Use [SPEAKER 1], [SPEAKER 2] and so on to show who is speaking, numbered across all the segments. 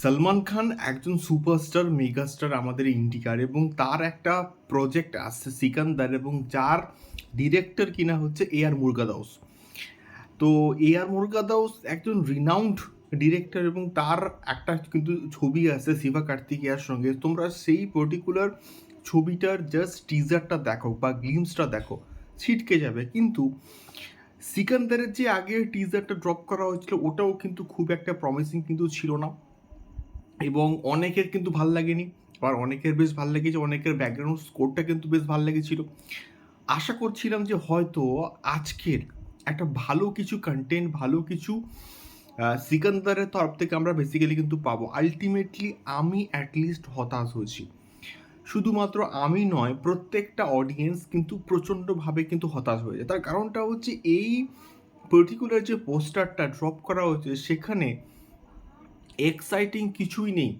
[SPEAKER 1] সলমান খান একজন superstar, megastar আমাদের ইন্ডিকার এবং তার একটা প্রজেক্ট আসছে সিকান্দার এবং যার ডিরেক্টর কিনা হচ্ছে এ আর মুরগাদাউস। তো এ আর মুরগাদাউস একজন রিনাউন্ড ডিরেক্টর এবং তার একটা কিন্তু ছবি আছে শিবা কার্তিকেয়ার সঙ্গে। তোমরা সেই পার্টিকুলার ছবিটার জাস্ট টিজারটা দেখো বা গ্লিমসটা দেখো, ছিটকে যাবে। কিন্তু সিকান্দারের যে আগে টিজারটা ড্রপ করা হয়েছিল, ওটাও কিন্তু খুব একটা প্রমিসিং কিন্তু ছিল না। এবং অনেকের কিন্তু ভালো লাগেনি। আবার অনেকের বেশ ভালো লেগেছে, অনেকের ব্যাকগ্রাউন্ড স্কোরটা কিন্তু বেশ ভালো লেগেছিল। আশা করছিলাম যে হয়তো আজকের একটা ভালো কিছু কন্টেন্ট ভালো কিছু সিকান্দারের তরফ থেকে আমরা বেসিক্যালি কিন্তু পাবো। আলটিমেটলি আমি অ্যাটলিস্ট হতাশ হয়েছি। শুধুমাত্র আমি নয়, প্রত্যেকটা অডিয়েন্স কিন্তু প্রচণ্ডভাবে কিন্তু হতাশ হয়েছে। তার কারণটা হচ্ছে এই পার্টিকুলার যে পোস্টারটা ড্রপ করা হয়েছে, সেখানে এক্সাইটিং কিছুই নেই।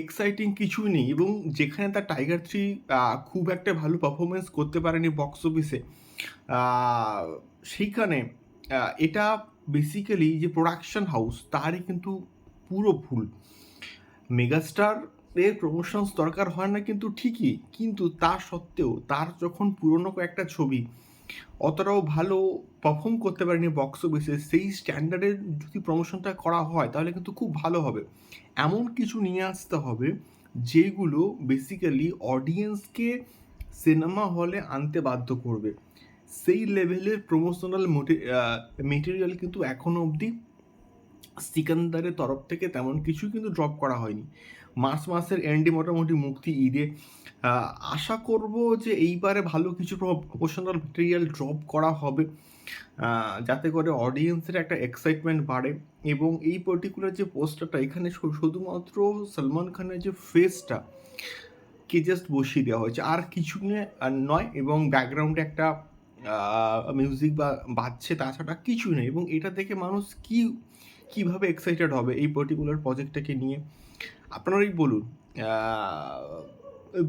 [SPEAKER 1] এক্সাইটিং কিছুই নেই এবং যেখানে তার টাইগার থ্রি খুব একটা ভালো পারফরমেন্স করতে পারেনি বক্স অফিসে সেইখানে এটা বেসিক্যালি যে প্রোডাকশন হাউস তারই কিন্তু পুরো ভুল। মেগাস্টার এর প্রমোশনস দরকার হয় না কিন্তু ঠিকই, কিন্তু তা সত্ত্বেও তার যখন পুরনো একটা ছবি অতটাও ভালো পারফর্ম করতে পারেনি বক্স অফিসে সেই স্ট্যান্ডার্ডের যদি প্রমোশনটা করা হয়, তাহলে কিন্তু খুব ভালো হবে। এমন কিছু নিয়ে আসতে হবে, যেগুলো বেসিক্যালি অডিয়েন্সকে সিনেমা হলে আনতে বাধ্য করবে। সেই লেভেলের প্রমোশনাল মেটেরিয়াল কিন্তু এখনও অবধি সিকান্দারের তরফ থেকে তেমন কিছু কিন্তু ড্রপ করা হয়নি। মার্চ মাসের এন্ডে মোটামুটি মুক্তি ঈদে আশা করব যে এইবারে ভালো কিছু প্রমোশনাল মেটেরিয়াল ড্রপ করা হবে যাতে করে অডিয়েন্সের একটা এক্সাইটমেন্ট বাড়ে এবং এই পার্টিকুলার যে পোস্টারটা এখানে শুধুমাত্র সলমান খানের যে ফেসটা কে জাস্ট বসিয়ে দেওয়া হয়েছে। আর কিছু নয়, এবং ব্যাকগ্রাউন্ডে একটা মিউজিক বা বাজছে, তাছাড়া কিছু নেই। এবং এটা দেখে মানুষ কি, কীভাবে এক্সাইটেড হবে এই পার্টিকুলার প্রজেক্টটাকে নিয়ে? আপনারাই বলুন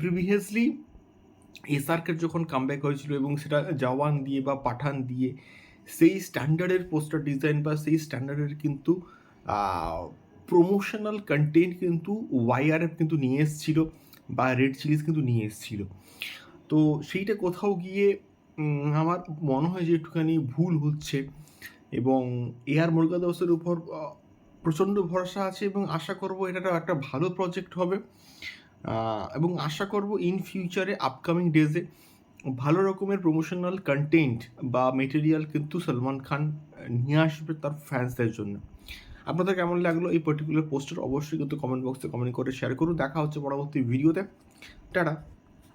[SPEAKER 1] প্রিভিয়াসলি এসআরকের যখন কামব্যাক হয়েছিল এবং সেটা জওয়ান দিয়ে বা পাঠান দিয়ে, সেই স্ট্যান্ডার্ডের পোস্টার ডিজাইন বা সেই স্ট্যান্ডার্ডের কিন্তু প্রমোশনাল কন্টেন্ট কিন্তু ওয়াইআরএফ কিন্তু নিয়ে এসেছিল বা রেড চিলিজ কিন্তু নিয়ে এসেছিল। তো সেইটা কোথাও গিয়ে আমার মনে হয় যে একটুখানি ভুল হচ্ছে এবং এ আর মুরগাদাসের উপর প্রচণ্ড ভরসা আছে এবং আশা করব এটা একটা ভালো প্রজেক্ট হবে। এবং আশা করব ইন ফিউচারে আপকামিং ডেজে ভালো রকমের প্রমোশনাল কন্টেন্ট বা মেটেরিয়াল কিন্তু সলমান খান নিয়ে আসবে তার ফ্যান্সদের জন্য। আপনাদের কেমন লাগল এই পার্টিকুলার পোস্টার অবশ্যই কিন্তু কমেন্ট বক্সে কমেন্ট করে শেয়ার করুন। দেখা হচ্ছে পরবর্তী ভিডিওতে টাটা।